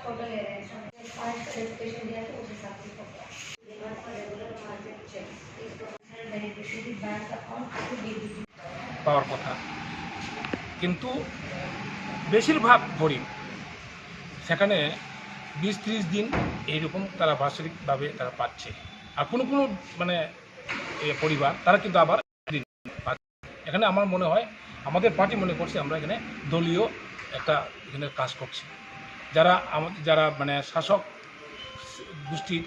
जैसे आप लोग फोटो ले रहे हैं सामने पाँच का रजिस्ट्रेशन दिया तो उस हिसाब से फोटो दिमाग का regular market check beneficiary bank account to DBT পাওয়ার কথা কিন্তু বেশিরভাগ গরিব সেখানে বিশ ত্রিশ দিন এইরকম তারা বাৎসরিকভাবে তারা পাচ্ছে আর কোনো কোনো মানে এ পরিবার তারা কিন্তু আবার দিন পাচ্ছে এখানে আমার মনে হয় আমাদের পার্টি মনে করছে আমরা এখানে দলীয় একটা এখানে কাজ করছি যারা আমাদের, যারা মানে শাসক গোষ্ঠীর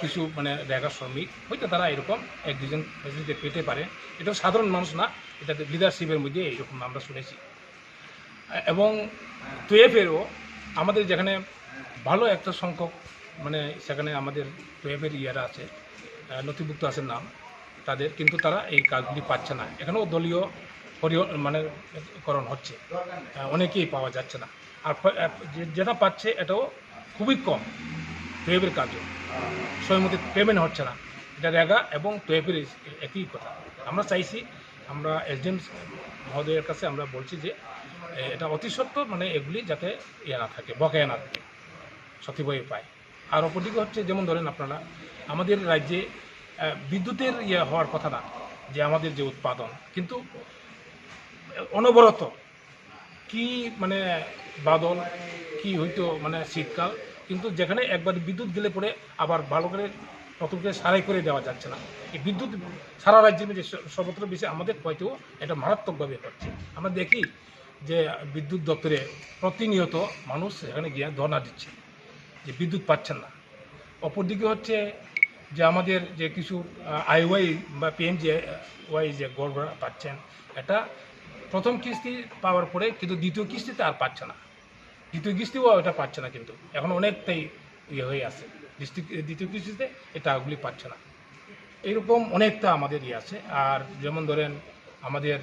কিছু মানে জায়গা শ্রমিক, হয়তো তারা এরকম এক দুজন পেতে পারে এটা সাধারণ মানুষ না, এটা লিডারশিপের মধ্যে এইরকম আমরা শুনেছি। এবং টুয়েফেরও আমাদের যেখানে ভালো একটা সংখ্যক মানে সেখানে আমাদের টুয়েফের ইয়ারা আছে নথিভুক্ত আছে নাম, তাদের, কিন্তু তারা এই কাজগুলি পাচ্ছে না। এখানেও দলীয় পরি মানে করণ হচ্ছে। অনেকেই পাওয়া যাচ্ছে না। আর যেটা পাচ্ছে এটাও খুবই কম। টুয়েবের কাজও সময়মতো পেমেন্ট হচ্ছে না। এটা রেগা এবং টুয়েবের একই কথা। আমরা চাইছি, আমরা এসডিএম মহোদয়ের কাছে আমরা বলছি যে এটা অতি সত্ত্বর মানে এগুলি যাতে ইয়ে না থাকে, বকেয়া না থাকে সঠিকভাবে পায়। আর অপরদিকে হচ্ছে, যেমন ধরেন আপনারা, আমাদের রাজ্যে বিদ্যুতের ইয়ে হওয়ার কথা না, যে আমাদের যে উৎপাদন। কিন্তু অনবরত কি মানে বাদল, কি হইতো মানে শীতকাল? কিন্তু যেখানে একবার বিদ্যুৎ গেলে পরে আবার ভালো করে নতুন করে সারাই করে দেওয়া যাচ্ছে না। এই বিদ্যুৎ সারা রাজ্যের মধ্যে সর্বত্র বেশি আমাদের হয়তো এটা মারাত্মকভাবে হচ্ছে। আমরা দেখি যে বিদ্যুৎ দপ্তরে প্রতিনিয়ত মানুষ এখানে গিয়ে ধর্ণা দিচ্ছে যে বিদ্যুৎ পাচ্ছেন না। অপরদিকে হচ্ছে যে আমাদের যে কিছু আইওয়াই বা পিএমজি ওয়াই যে গড়বড়া পাচ্ছেন, এটা প্রথম কিস্তি পাওয়ার পরে কিন্তু দ্বিতীয় কিস্তিতে আর পাচ্ছে না। দ্বিতীয় কিস্তিও এটা পাচ্ছে না কিন্তু। এখন অনেকটাই ইয়ে হয়ে আছে। দ্বিতীয় কিস্তিতে এই টাকাগুলি পাচ্ছে না। এরকম অনেকটা আমাদের ইয়ে আছে। আর যেমন ধরেন আমাদের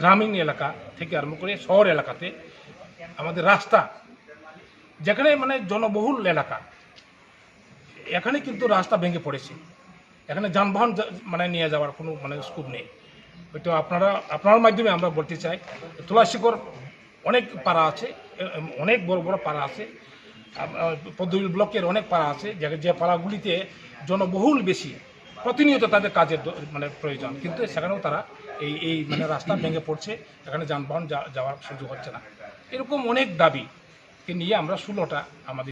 গ্রামীণ এলাকা থেকে আরম্ভ করে শহর এলাকাতে আমাদের রাস্তা, যেখানে মানে জনবহুল এলাকা, এখানে কিন্তু রাস্তা ভেঙে পড়েছে। এখানে যানবাহন মানে নিয়ে যাওয়ার কোনো মানে স্কোপ নেই। তো আপনারা, আপনার মাধ্যমে আমরা বলতে চাই, তুলাশিকর অনেক পাড়া আছে অনেক বড় বড় পাড়া আছে পদ্মবিল ব্লকের অনেক পাড়া আছে, যে পাড়াগুলিতে জনবহুল বেশি, প্রতিনিয়ত তাদের কাজের মানে প্রয়োজন, কিন্তু সেখানেও তারা এই এই মানে রাস্তা ভেঙে পড়ছে, এখানে যানবাহন যাওয়ার সুযোগ হচ্ছে না। এরকম অনেক দাবিকে নিয়ে আমরা ষোলোটা আমাদের